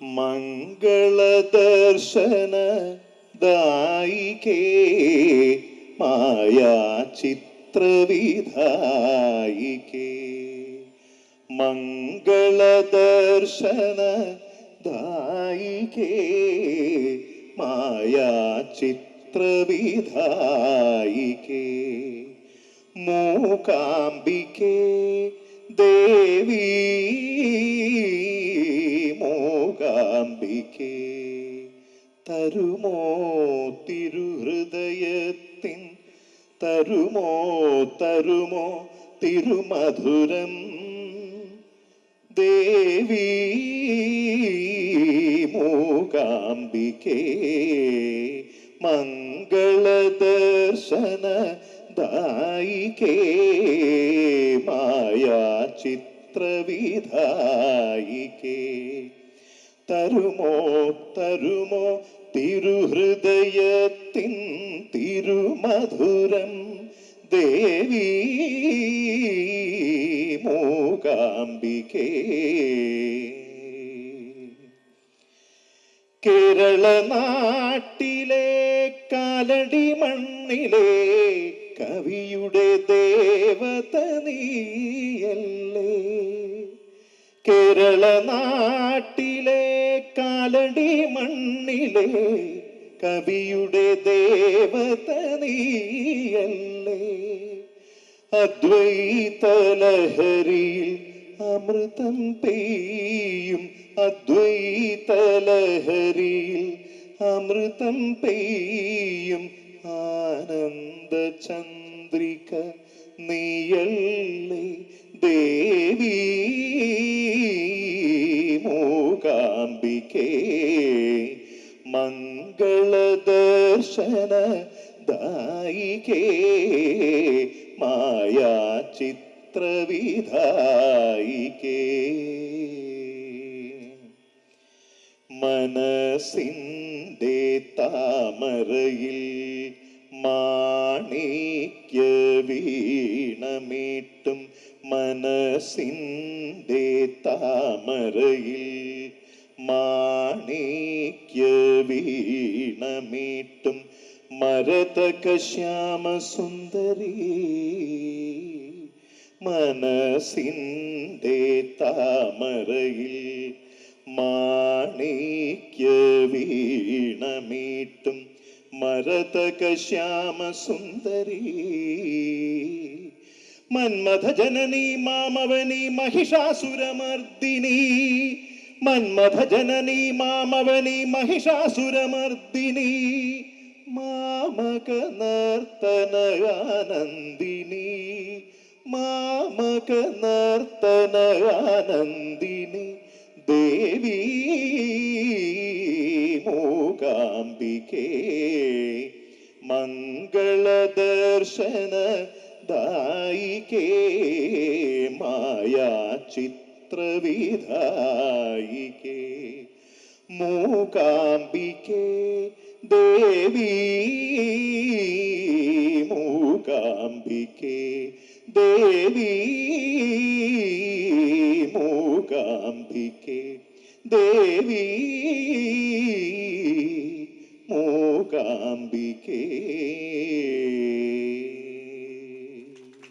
മംഗളദർശന ദായികേ മായാ ചിത്രവിധായികേ മംഗളദർശന ദായികേ മായാ ചിത്രവിധായികേ മൂകാംബികേ മൂകാംബികേ തരുമോ തിരുഹൃദയത്തിൻ? തരുമോ തരുമോ തിരുമധുരം? ദേവി മൂകാംബികേ മംഗളദർശന ദായികേ മായാ ചിത്രവിധായികേ തരുമോ? തരുമോ? തിരുഹൃദയത്തിൻ തിരുമധുരം ദേവി മൂകാംബികേ. കേരള നാട്ടിലെ കാലടി മണ്ണിലെ കവിയുടെ ദേവത നീയല്ലേ? കേരള നാട്ടിലെ കാലടി മണ്ണിലെ കവിയുടെ ദേവത നീയല്ലേ? അദ്വൈതലഹരിയിൽ അമൃതം പെയ്യും. അദ്വൈതലഹരി അമൃതം പെയ്യും. ആനന്ദ ചന്ദ്രിക നീയല്ലേ? ദേവി മംഗളദർശന ദായികേ മായാ ചിത്രവിധായികേ മനസ്സിന്റെ താമരയിൽ മാണിക്യ വീണമീട്ടും മനസ്സിന്റെ താമരയിൽ മാണിക്യ വീണമീട്ടും മരതക ശ്യാമസുന്ദരി മനസ്സിന്റെ താമരയിൽ മാണിക്യ വീണമീട്ടും മരതക ശ്യാമസുന്ദരി മന്മഥ ജനനി മാമവനി മഹിഷാസുരമർദിനി മന്മഥ ജനനി മാമവനി മഹിഷാസുരമർദ്ദിനി മാമക നർത്തനയാനന്ദിനി മാമക നർത്തനയാനന്ദിനി ദേവി മൂകാംബികേ മംഗളദർശന ദായികേ മായാ ത്രവിധായിക്കേ മൂകാംബികേ ദേവി മൂകാംബികേ ദേവി മൂകാംബികേ ദേവി മൂകാംബികേ